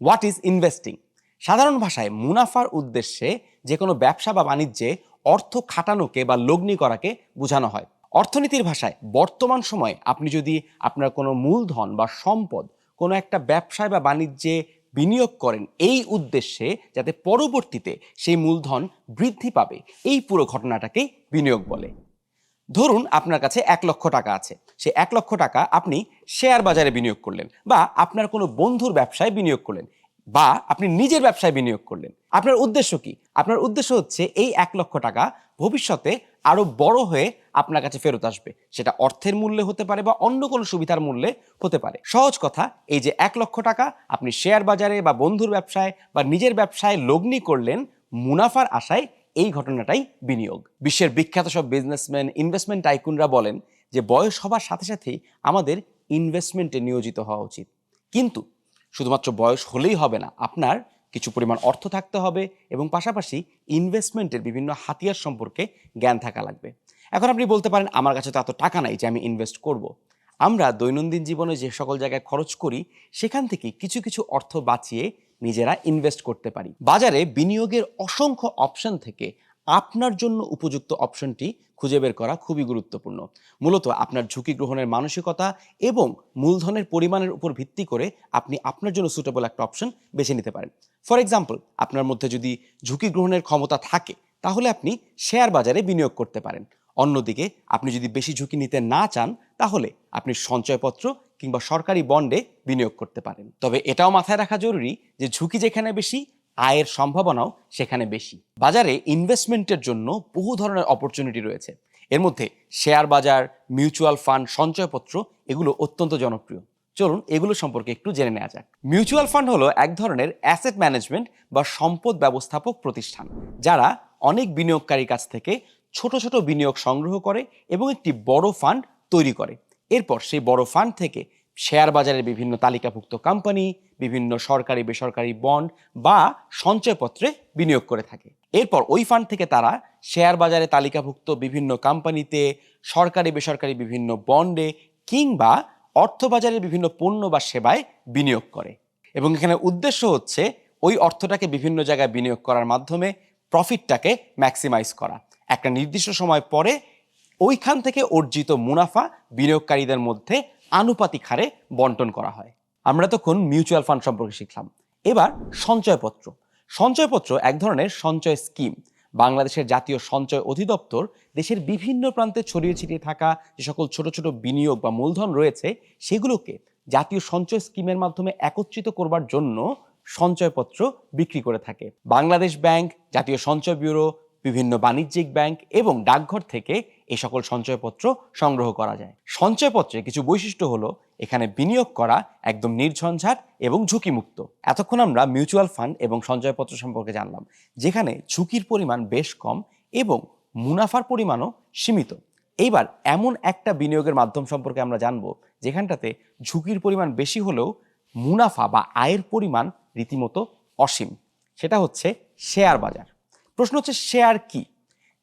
What is investing সাধারণ ভাষায় মুনাফার উদ্দেশ্যে যে কোনো ব্যবসা বা বাণিজ্যে অর্থ খাটানোকে বা লগ্নি করাকে বোঝানো হয়। অর্থনীতির ভাষায় বর্তমান সময়ে আপনি যদি আপনার কোনো মূলধন বা সম্পদ কোনো একটা ব্যবসায় বা বাণিজ্যে বিনিয়োগ করেন, এই উদ্দেশ্যে যাতে পরবর্তীতে সেই মূলধন বৃদ্ধি পাবে, এই পুরো ঘটনাটাকেই বিনিয়োগ বলে। ধরুন আপনার কাছে এক লক্ষ টাকা আছে। সে এক লক্ষ টাকা আপনি শেয়ার বাজারে বিনিয়োগ করলেন বা আপনার কোনো বন্ধুর ব্যবসায় বিনিয়োগ করলেন বা আপনি নিজের ব্যবসায় বিনিয়োগ করলেন। আপনার উদ্দেশ্য কি? আপনার উদ্দেশ্য হচ্ছে এই এক লক্ষ টাকা ভবিষ্যতে আরও বড় হয়ে আপনার কাছে ফেরত আসবে। সেটা অর্থের মূল্যে হতে পারে বা অন্য কোনো সুবিধার মূল্যে হতে পারে। সহজ কথা, এই যে এক লক্ষ টাকা আপনি শেয়ার বাজারে বা বন্ধুর ব্যবসায় বা নিজের ব্যবসায় লগ্নি করলেন, মুনাফার আশায় এই ঘটনাটাই বিনিয়োগ। বিশ্বের বিখ্যাত সব বিজনেসম্যান ইনভেস্টমেন্ট টাইকুনরা বলেন যে বয়স হবার সাথে সাথেই আমাদের ইনভেস্টমেন্টে নিয়োজিত হওয়া উচিত। কিন্তু শুধুমাত্র বয়স হলেই হবে না, আপনার কিছু পরিমাণ অর্থ থাকতে হবে এবং পাশাপাশি ইনভেস্টমেন্টের বিভিন্ন হাতিয়ার সম্পর্কে জ্ঞান থাকা লাগবে। এখন আপনি বলতে পারেন, আমার কাছে তো এত টাকা নাই যে আমি ইনভেস্ট করব। আমরা দৈনন্দিন জীবনে যে সকল জায়গায় খরচ করি, সেখান থেকে কিছু কিছু অর্থ বাঁচিয়ে নিজেরা ইনভেস্ট করতে পারি। বাজারে বিনিয়োগের অসংখ্য অপশন থেকে আপনার জন্য উপযুক্ত অপশনটি খুঁজে বের করা খুবই গুরুত্বপূর্ণ। মূলত আপনার ঝুঁকি গ্রহণের মানসিকতা এবং মূলধনের পরিমাণের উপর ভিত্তি করে আপনি আপনার জন্য সুটেবল একটা অপশন বেছে নিতে পারেন। ফর এক্সাম্পল আপনার মধ্যে যদি ঝুঁকি গ্রহণের ক্ষমতা থাকে, তাহলে আপনি শেয়ার বাজারে বিনিয়োগ করতে পারেন। অন্যদিকে, আপনি যদি বেশি ঝুঁকি নিতে না চান, তাহলে আপনি সঞ্চয়পত্র কিংবা সরকারি বন্ডে বিনিয়োগ করতে পারেন। তবে এটাও মাথায় রাখা জরুরি যে ঝুঁকি যেখানে বেশি, আয়ের সম্ভাবনাও সেখানে বেশি। বাজারে ইনভেস্টমেন্টের জন্য বহু ধরনের অপরচুনিটি রয়েছে। এর মধ্যে শেয়ার বাজার মিউচুয়াল ফান্ড সঞ্চয়পত্র, এগুলো অত্যন্ত জনপ্রিয়। চলুন এগুলো সম্পর্কে একটু জেনে নেওয়া যাক। মিউচুয়াল ফান্ড হলো এক ধরনের অ্যাসেট ম্যানেজমেন্ট বা সম্পদ ব্যবস্থাপক প্রতিষ্ঠান, যারা অনেক বিনিয়োগকারীর কাছ থেকে ছোট ছোট বিনিয়োগ সংগ্রহ করে এবং একটি বড় ফান্ড তৈরি করে। এরপর সেই বড় ফান্ড থেকে শেয়ার বাজারের বিভিন্ন তালিকাভুক্ত কোম্পানি বিভিন্ন সরকারি, বেসরকারি বন্ড বা সঞ্চয়পত্রে বিনিয়োগ করে থাকে। এরপর ওই ফান্ড থেকে তারা শেয়ার বাজারে তালিকাভুক্ত বিভিন্ন কোম্পানিতে সরকারি, বেসরকারি বিভিন্ন বন্ডে কিংবা অর্থবাজারের বিভিন্ন পণ্য বা সেবায় বিনিয়োগ করে। এবং এখানে উদ্দেশ্য হচ্ছে ওই অর্থটাকে বিভিন্ন জায়গায় বিনিয়োগ করার মাধ্যমে প্রফিটটাকে ম্যাক্সিমাইজ করা। একটা নির্দিষ্ট সময় পরে ওইখান থেকে অর্জিত মুনাফা বিনিয়োগকারীদের মধ্যে আনুপাতিক হারে বন্টন করা হয়। আমরা তখন মিউচুয়াল ফান্ড সম্পর্কে শিখলাম। এবার সঞ্চয়পত্র। সঞ্চয়পত্র এক ধরনের সঞ্চয় স্কিম। বাংলাদেশের জাতীয় সঞ্চয় অধিদপ্তর দেশের বিভিন্ন প্রান্তে ছড়িয়ে ছিটিয়ে থাকা যে সকল ছোট ছোট বিনিয়োগ বা মূলধন রয়েছে, সেগুলোকে জাতীয় সঞ্চয় স্কিমের মাধ্যমে একত্রিত করবার জন্য সঞ্চয়পত্র বিক্রি করে থাকে। বাংলাদেশ ব্যাংক, জাতীয় সঞ্চয় ব্যুরো বিভিন্ন বাণিজ্যিক ব্যাংক এবং ডাকঘর থেকে এই সকল সঞ্চয়পত্র সংগ্রহ করা যায়। সঞ্চয়পত্রে কিছু বৈশিষ্ট্য হলো, এখানে বিনিয়োগ করা একদম নির্ঝঞ্ঝাট এবং ঝুঁকিমুক্ত। এতক্ষণ আমরা মিউচুয়াল ফান্ড এবং সঞ্চয়পত্র সম্পর্কে জানলাম, যেখানে ঝুঁকির পরিমাণ বেশ কম এবং মুনাফার পরিমাণও সীমিত। এইবার এমন একটা বিনিয়োগের মাধ্যম সম্পর্কে আমরা জানব, যেখানটাতে ঝুঁকির পরিমাণ বেশি হলেও মুনাফা বা আয়ের পরিমাণ রীতিমতো অসীম। সেটা হচ্ছে শেয়ার বাজার। প্রশ্ন হচ্ছে শেয়ার কি?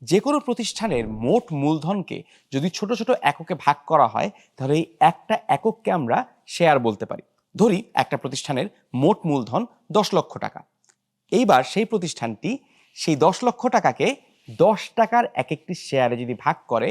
যে কোনো প্রতিষ্ঠানের মোট মূলধনকে যদি ছোট ছোট এককে ভাগ করা হয়, তাহলে এই একটা একককে আমরা শেয়ার বলতে পারি। ধরি, একটা প্রতিষ্ঠানের মোট মূলধন দশ লক্ষ টাকা। এইবার সেই প্রতিষ্ঠানটি সেই দশ লক্ষ টাকাকে দশ টাকার এক একটি শেয়ারে যদি ভাগ করে,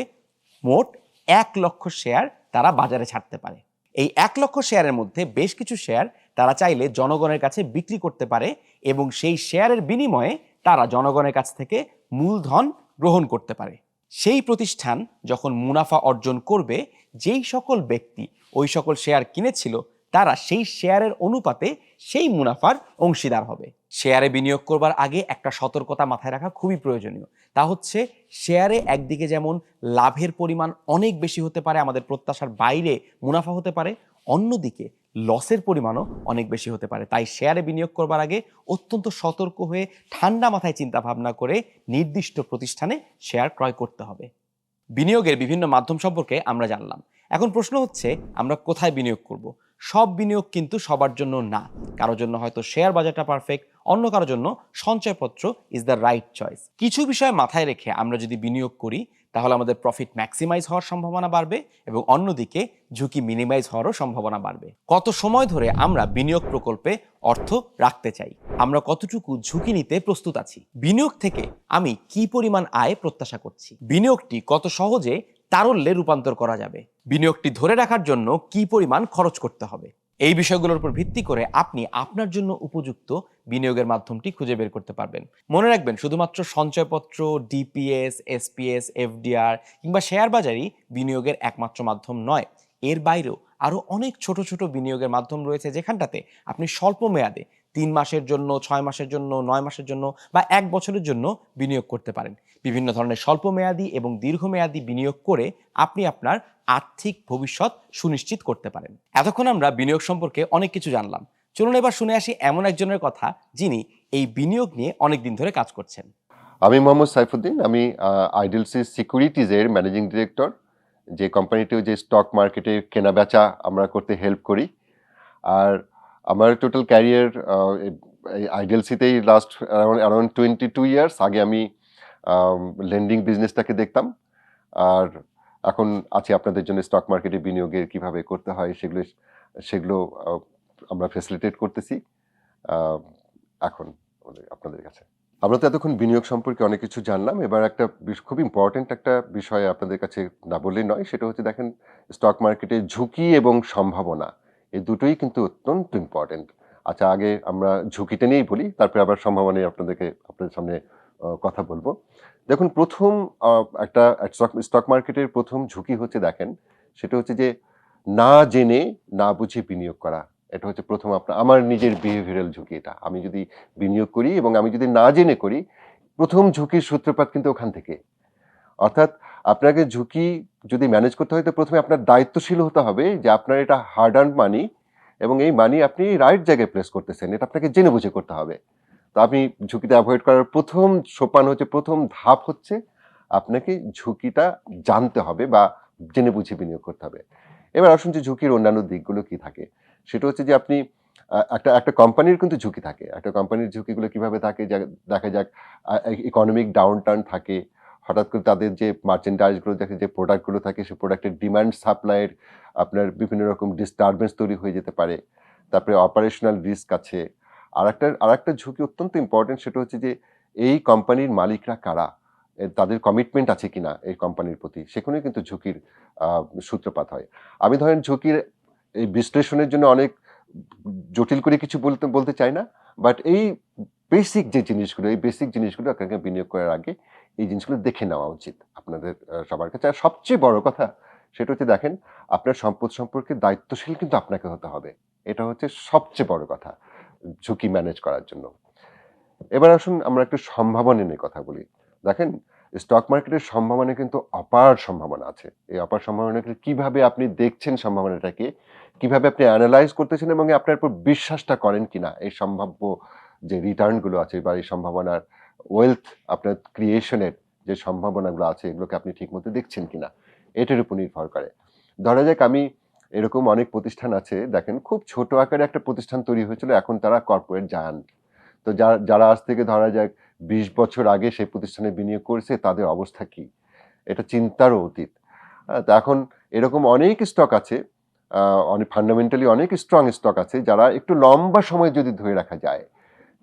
মোট এক লক্ষ শেয়ার তারা বাজারে ছাড়তে পারে। এই এক লক্ষ শেয়ারের মধ্যে বেশ কিছু শেয়ার তারা চাইলে জনগণের কাছে বিক্রি করতে পারে এবং সেই শেয়ারের বিনিময়ে তারা জনগণের কাছ থেকে মূলধন গ্রহণ করতে পারে। সেই প্রতিষ্ঠান যখন মুনাফা অর্জন করবে, যেই সকল ব্যক্তি ওই সকল শেয়ার কিনেছিল, তারা সেই শেয়ারের অনুপাতে সেই মুনাফার অংশীদার হবে। শেয়ারে বিনিয়োগ করবার আগে একটা সতর্কতা মাথায় রাখা খুবই প্রয়োজনীয়। তা হচ্ছে, শেয়ারে একদিকে যেমন লাভের পরিমাণ অনেক বেশি হতে পারে, আমাদের প্রত্যাশার বাইরে মুনাফা হতে পারে, অন্যদিকে লসের পরিমাণও অনেক বেশি হতে পারে। তাই শেয়ারে বিনিয়োগ করবার আগে অত্যন্ত সতর্ক হয়ে ঠান্ডা মাথায় চিন্তা ভাবনা করে নির্দিষ্ট প্রতিষ্ঠানে শেয়ার ক্রয় করতে হবে। বিনিয়োগের বিভিন্ন মাধ্যম সম্পর্কে আমরা জানলাম। এখন প্রশ্ন হচ্ছে, আমরা কোথায় বিনিয়োগ করব? সব বিনিয়োগ কিন্তু সবার জন্য না। কারোর জন্য হয়তো শেয়ার বাজারটা পারফেক্ট অন্য কারোর জন্য সঞ্চয়পত্র ইজ দ্য রাইট চয়েস কিছু বিষয় মাথায় রেখে আমরা যদি বিনিয়োগ করি তাহলে আমাদের প্রফিট ম্যাক্সিমাইজ হওয়ার সম্ভাবনা বাড়বে এবং অন্যদিকে ঝুঁকি মিনিমাইজ হওয়ারও সম্ভাবনা বাড়বে। কত সময় ধরে আমরা বিনিয়োগ প্রকল্পে অর্থ রাখতে চাই? আমরা কতটুকু ঝুঁকি নিতে প্রস্তুত আছি? বিনিয়োগ থেকে আমি কি পরিমাণ আয় প্রত্যাশা করছি? বিনিয়োগটি কত সহজে তারল্যে রূপান্তর করা যাবে? বিনিয়োগটি ধরে রাখার জন্য কি পরিমাণ খরচ করতে হবে? এই বিষয়গুলোর উপর ভিত্তি করে আপনি আপনার জন্য উপযুক্ত বিনিয়োগের মাধ্যমটি খুঁজে বের করতে পারবেন। মনে রাখবেন, শুধুমাত্র সঞ্চয়পত্র, ডিপিএস, এসপিএস, এফডিআর কিংবা শেয়ার বাজারই বিনিয়োগের একমাত্র মাধ্যম নয়। এর বাইরেও আরও অনেক ছোট ছোট বিনিয়োগের মাধ্যম রয়েছে যেখানটাতে আপনি স্বল্প মেয়াদে তিন মাসের জন্য, ছয় মাসের জন্য, নয় মাসের জন্য বা এক বছরের জন্য বিনিয়োগ করতে পারেন। বিভিন্ন ধরনের স্বল্প মেয়াদী এবং দীর্ঘমেয়াদী বিনিয়োগ করে আপনি আপনার আর্থিক ভবিষ্যৎ সুনিশ্চিত করতে পারেন। এতক্ষণ আমরা বিনিয়োগ সম্পর্কে অনেক কিছু জানলাম। চলুন এবার শুনে আসি এমন একজনের কথা যিনি এই বিনিয়োগ নিয়ে অনেক দিন ধরে কাজ করছেন। আমি মোহাম্মদ সাইফুদ্দিন, আমি আইডেলসি সিকিউরিটিজের ম্যানেজিং ডিরেক্টর। যে কোম্পানিটিও যে স্টক মার্কেটে কেনা বেচা আমরা করতে হেল্প করি। আর আমার টোটাল ক্যারিয়ার এই আইডেলসিতেই last around twenty two years আগে আমি লেন্ডিং বিজনেসটাকে দেখতাম। আর এখন আছি আপনাদের জন্য স্টক মার্কেটে বিনিয়োগের কীভাবে করতে হয় সেগুলো সেগুলো আমরা ফেসিলিটেট করতেছি এখন আপনাদের কাছে। আমরা তো এতক্ষণ বিনিয়োগ সম্পর্কে অনেক কিছু জানলাম। এবার একটা খুব ইম্পর্টেন্ট একটা বিষয় আপনাদের কাছে না বললেই নয়, সেটা হচ্ছে দেখেন স্টক মার্কেটে ঝুঁকি এবং সম্ভাবনা। এই দুটোই কিন্তু অত্যন্ত ইম্পর্টেন্ট আচ্ছা আগে আমরা ঝুঁকিটা নিয়েই বলি, তারপরে আবার সম্ভাবনা আপনাদেরকে, আপনাদের সামনে কথা বলব। দেখুন, প্রথম একটা স্টক মার্কেটের প্রথম ঝুঁকি হচ্ছে দেখেন, সেটা হচ্ছে যে না জেনে না বুঝে বিনিয়োগ করা। এটা হচ্ছে প্রথম আপনার আমার নিজের বিহেভিয়ারাল ঝুঁকি এটা। আমি যদি বিনিয়োগ করি এবং আমি যদি না জেনে করি, প্রথম ঝুঁকির সূত্রপাত কিন্তু ওখান থেকে। অর্থাৎ আপনাকে ঝুঁকি যদি ম্যানেজ করতে হয়, তো প্রথমে আপনার দায়িত্বশীল হতে হবে যে আপনার এটা হার্ড আর্ন মানি এবং এই মানি আপনি রাইট জায়গায় প্লেস করতেছেন, এটা আপনাকে জেনে বুঝে করতে হবে। তো আপনি ঝুঁকিটা অ্যাভয়েড করার প্রথম সোপান হচ্ছে, প্রথম ধাপ হচ্ছে আপনাকে ঝুঁকিটা জানতে হবে বা জেনে বুঝে বিনিয়োগ করতে হবে। এবার আসুন যে ঝুঁকির অন্যান্য দিকগুলো কি থাকে। সেটা হচ্ছে যে আপনি একটা একটা কোম্পানির কিন্তু ঝুঁকি থাকে। একটা কোম্পানির ঝুঁকিগুলো কীভাবে থাকে দেখা যাক ইকোনমিক ডাউন টার্ন থাকে হঠাৎ করে তাদের যে মার্চেন্ডাইজগুলো দেখে যে প্রোডাক্টগুলো থাকে সেই প্রোডাক্টের ডিমান্ড সাপ্লাইয়ের আপনার বিভিন্ন রকম ডিস্টারবেন্স তৈরি হয়ে যেতে পারে। তারপরে অপারেশনাল রিস্ক আছে। আর একটা আর একটা ঝুঁকি অত্যন্ত ইম্পর্টেন্ট সেটা হচ্ছে যে, এই কোম্পানির মালিকরা কারা? তাদের কমিটমেন্ট আছে কিনা এই কোম্পানির প্রতি? সেখানে কিন্তু ঝুঁকির সূত্রপাত হয়। আমি ধরেন ঝুঁকির এই বিশ্লেষণের জন্য অনেক জটিল করে কিছু বলতে বলতে চাই না বাট এই বেসিক যে জিনিসগুলো, এই বেসিক জিনিসগুলো আপনাকে বিনিয়োগ করার আগে এই জিনিসগুলো দেখে নেওয়া উচিত আপনাদের সবার কাছে। আর সবচেয়ে বড় কথা সেটা হচ্ছে দেখেন, আপনার সম্পদ সম্পর্কে দায়িত্বশীল কিন্তু আপনাকে হতে হবে। এটা হচ্ছে সবচেয়ে বড় কথা, ঝুঁকি ম্যানেজ করার জন্য। এবার আসুন আমরা একটু সম্ভাবনা নিয়ে কথা বলি। দেখেন, স্টক মার্কেটের সম্ভাবনা কিন্তু অপার সম্ভাবনা আছে। এই অপার সম্ভাবনাকে কীভাবে আপনি দেখছেন সম্ভাবনাটাকে, কীভাবে আপনি অ্যানালাইজ করতেছেন এবং আপনার উপর বিশ্বাসটা করেন কিনা, এই সম্ভাব্য যে রিটার্নগুলো আছে বা এই সম্ভাবনার ওয়েলথ আপনার ক্রিয়েশনের যে সম্ভাবনাগুলো আছে, এগুলোকে আপনি ঠিকমতো দেখছেন কিনা, এটার উপর নির্ভর করে। ধরা যাক আমি এরকম অনেক প্রতিষ্ঠান আছে, দেখেন খুব ছোট আকারে একটা প্রতিষ্ঠান তৈরি হয়েছিল, এখন তারা কর্পোরেট জায়ান্ট তো যারা যারা আজ থেকে ধরা যাক বিশ বছর আগে সেই প্রতিষ্ঠানে বিনিয়োগ করেছে, তাদের অবস্থা কি? এটা চিন্তারও অতীত। তো এখন এরকম অনেক স্টক আছে অনেক ফান্ডামেন্টালি অনেক স্ট্রং স্টক আছে, যারা একটু লম্বা সময় যদি ধরে রাখা যায়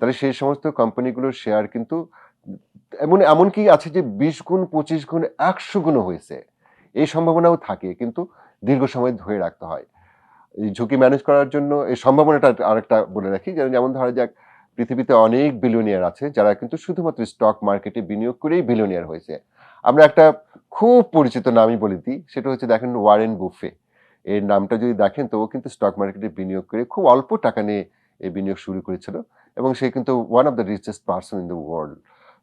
তাহলে সেই সমস্ত কোম্পানিগুলোর শেয়ার কিন্তু এমন, এমনকি আছে যে বিশ গুণ, পঁচিশ গুণ, একশো গুণও হয়েছে। এই সম্ভাবনাও থাকে, কিন্তু দীর্ঘ সময় ধরে রাখতে হয়। এই ঝুঁকি ম্যানেজ করার জন্য এই সম্ভাবনাটা আরেকটা বলে রাখি যেমন- ধরা যাক, পৃথিবীতে অনেক বিলিয়নিয়ার আছে, যারা কিন্তু শুধুমাত্র স্টক মার্কেটে বিনিয়োগ করেই বিলিয়নিয়ার হয়েছে। আমরা একটা খুব পরিচিত নামই বলে দিই, সেটা হচ্ছে দেখেন ওয়ারেন বুফে এর নামটা যদি দেখেন তো ও কিন্তু স্টক মার্কেটে বিনিয়োগ করে খুব অল্প টাকা নিয়ে এই বিনিয়োগ শুরু করেছিল। এবং সে কিন্তু one of the richest person in the world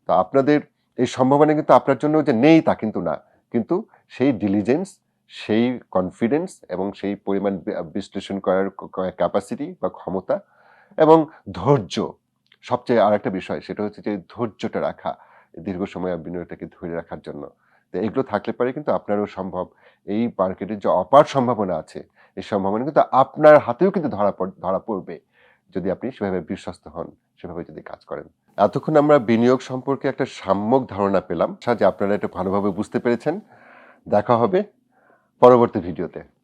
তো আপনাদের এই সম্ভাবনা কিন্তু আপনার জন্য যে নেই তা কিন্তু না। কিন্তু সেই ডিলিজেন্স সেই কনফিডেন্স এবং সেই পরিমাণ বিশ্লেষণ করার ক্যাপাসিটি বা ক্ষমতা এবং ধৈর্য। সবচেয়ে আর একটা বিষয়, সেটা হচ্ছে যে ধৈর্যটা রাখা, দীর্ঘ সময় বিনিয়োগটাকে ধরে রাখার জন্য। তো এগুলো থাকলে পারে কিন্তু আপনারও সম্ভব। এই মার্কেটের যে অপার সম্ভাবনা আছে, এই সম্ভাবনা কিন্তু আপনার হাতেও কিন্তু ধরা ধরা পড়বে। যদি আপনি সেভাবে বিশ্বস্ত হন, সেভাবে যদি কাজ করেন। এতক্ষণ আমরা বিনিয়োগ সম্পর্কে একটা সাম্যক ধারণা পেলাম। যে আপনারা এটা ভালোভাবে বুঝতে পেরেছেন। দেখা হবে পরবর্তী ভিডিওতে।